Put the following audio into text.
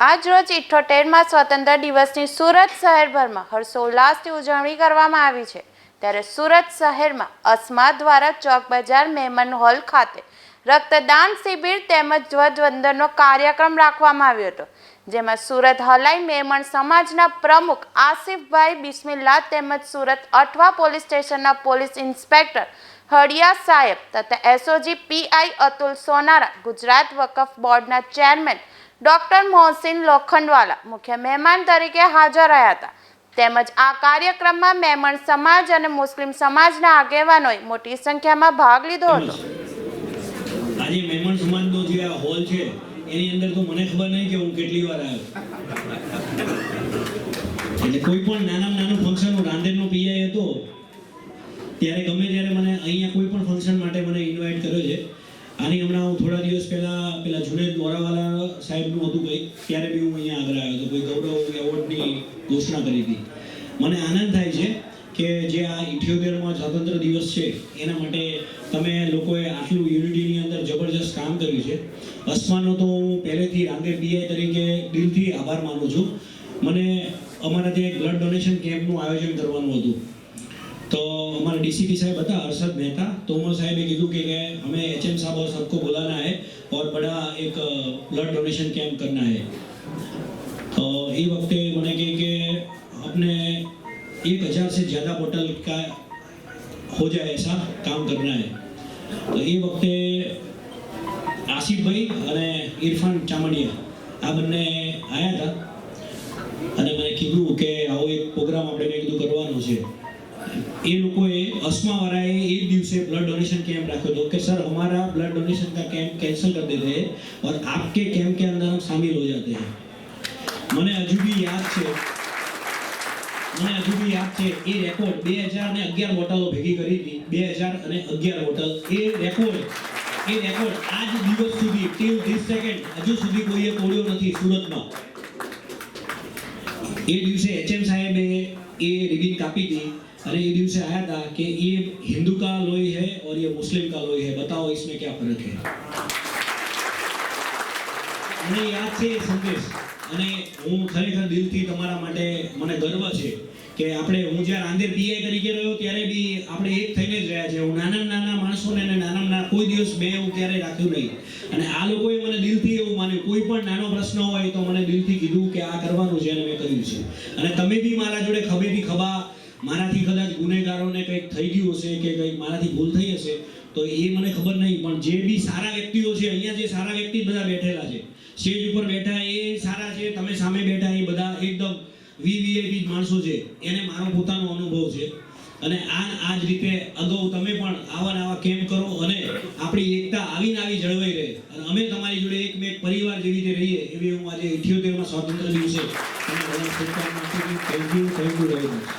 આજરોજ ઇઠ્ઠોતેરમાં સ્વતંત્ર દિવસની સુરત શહેરભરમાં હર્ષોલ્લાસથી ઉજવણી કરવામાં આવી છે. ત્યારે સુરત શહેરમાં અસ્મા દ્વારા ચોક બજાર મહેમાન હોલ ખાતે રક્તદાન શિબિર તેમજ ધ્વજવંદનનો કાર્યક્રમ રાખવામાં આવ્યો હતો. જેમાં સુરત હલાઈ મેમણ સમાજના પ્રમુખ આસિફભાઈ બિસ્મિલ્લા તેમજ સુરત અઠવા પોલીસ સ્ટેશનના પોલીસ ઇન્સ્પેક્ટર હળિયા સાહેબ તથા એસઓજી પીઆઈ અતુલ સોનારા ગુજરાત વકફ બોર્ડના ચેરમેન ડોક્ટર મોહસિન લોખંડવાલા મુખ્ય મહેમાન તરીકે હાજર રહ્યા હતા. તેમજ આ કાર્યક્રમમાં મેમણ સમાજ અને મુસ્લિમ સમાજના આગેવાનોએ મોટી સંખ્યામાં ભાગ લીધો હતો. આજે મેમણ સમાજનો જે આ હોલ છે, એની અંદર તો મને ખબર નહીં કે હું કેટલી વાર આવ્યો. એટલે કોઈ પણ નાના નાનું ફંક્શન હું રાંદેરનો પીઆઈ હતો, ત્યારે ગમે ત્યારે મને અહીંયા કોઈ પણ ફંક્શન માટે મને ઇન્વાઇટ કર્યો છે. આની હમણાં હું થોડા દિવસ પહેલા પેલા જુનેદ મોરાવાલા સાહેબનું હતું કંઈક, ત્યારે બી હું અહીંયા આગળ આવ્યો હતો. કોઈ ગૌરવ એવોર્ડની ઘોષણા કરી હતી. મને આનંદ થાય છે કે જે આ ઇઠ્યોતેરમાં સ્વતંત્ર દિવસ છે, એના માટે તમે લોકોએ આટલું યુનિટીની અંદર જબરજસ્ત કામ કર્યું છે. અસ્માનો તો હું પહેલેથી રાંગે પીઆઈ તરીકે દિલથી આભાર માનું છું. મને અમારા ત્યાં બ્લડ ડોનેશન કેમ્પનું આયોજન કરવાનું હતું. तो हमारे डीसीपी साहब बता अरशद मेहता तोमर साहब ने કીધું કે કે हमें एचएम साहब और सबको बुलाना है और बड़ा एक ब्लड डोनेशन कैंप करना है तो ये वक्त मैंने कही कि अपने एक हजार से ज़्यादा बोतल का हो जाए ऐसा काम करना है तो એ વખતે આસિફભાઈ અને ઇરફાન ચામડિયા આ બંને આવ્યા હતા અને મને કીધું કે આવો એક પ્રોગ્રામ આપણે મેં કીધું કરવાનો છે એ લોકોએ અસ્માવાળાએ એ જ દિવસે બ્લડ डोनेशन कैंप रखा तो कि सर हमारा ब्लड डोनेशन का कैंप कैंसिल कर देते हैं और आपके कैंप के अंदर हम शामिल हो जाते हैं મને હજુ બી યાદ છે મને હજુ બી યાદ છે એ રેકોર્ડ બે હજાર ને અગિયાર બોટલો ભેગી કરી હતી બે હજાર અને અગિયાર બોટલ એ રેકોર્ડ એ રેકોર્ડ આજ દિવસ સુધી ટીલ ધીસ સેકન્ડ હજુ સુધી કોઈએ તોડ્યો નથી સુરતમાં એ દિવસે એચએમ સાહેબે એ રિબિન કાપી હતી અને એ દિવસે આયા હતા કે ये हिंदू का लोई है और ये मुस्लिम का लोई है बताओ इसमें क्या फर्क है મને યાદ છે એ સંદેશ અને હું ખરેખર દિલથી તમારા માટે મને ગર્વ છે કે આપણે હું જ્યારે આંધેર પીઆઈ તરીકે રહ્યો ત્યારે બી આપણે એક થઈને જ રહ્યા છે હું નાના નાના માણસોને અને નાના નાના કોઈ દિવસ મેં એવું ક્યારેય રાખ્યું નહીં અને આ લોકોએ મને દિલથી એવું માન્યું કોઈ પણ નાનો પ્રશ્ન હોય તો મને દિલથી કીધું કે આ કરવાનું છે અને મેં કર્યું છે અને તમે બી મારા જોડે ખભેથી ખભા મારાથી કદાચ ગુનેગારોને કંઈક થઈ ગયું હશે કે કંઈક મારાથી ભૂલ થઈ હશે, તો એ મને ખબર નહીં, પણ જે બી સારા વ્યક્તિઓ છે, અહીંયા જે સારા વ્યક્તિ બધા બેઠેલા છે. સ્ટેજ ઉપર બેઠા એ સારા છે, તમે સામે બેઠા એ બધા એકદમ વીવીઆઈપી માણસો છે. એને મારો પોતાનો અનુભવ છે. અને આ આ જ રીતે અગાઉ તમે પણ આવા આવા કેમ્પ કરો અને આપણી એકતા આવીને આવી જળવાઈ રહે. અને અમે તમારી જોડે એક મેં પરિવાર જેવી રીતે રહીએ, એવી હું આજે ઇઠ્યોતેરમાં સ્વાતંત્ર્ય દિવસે thank you thank you very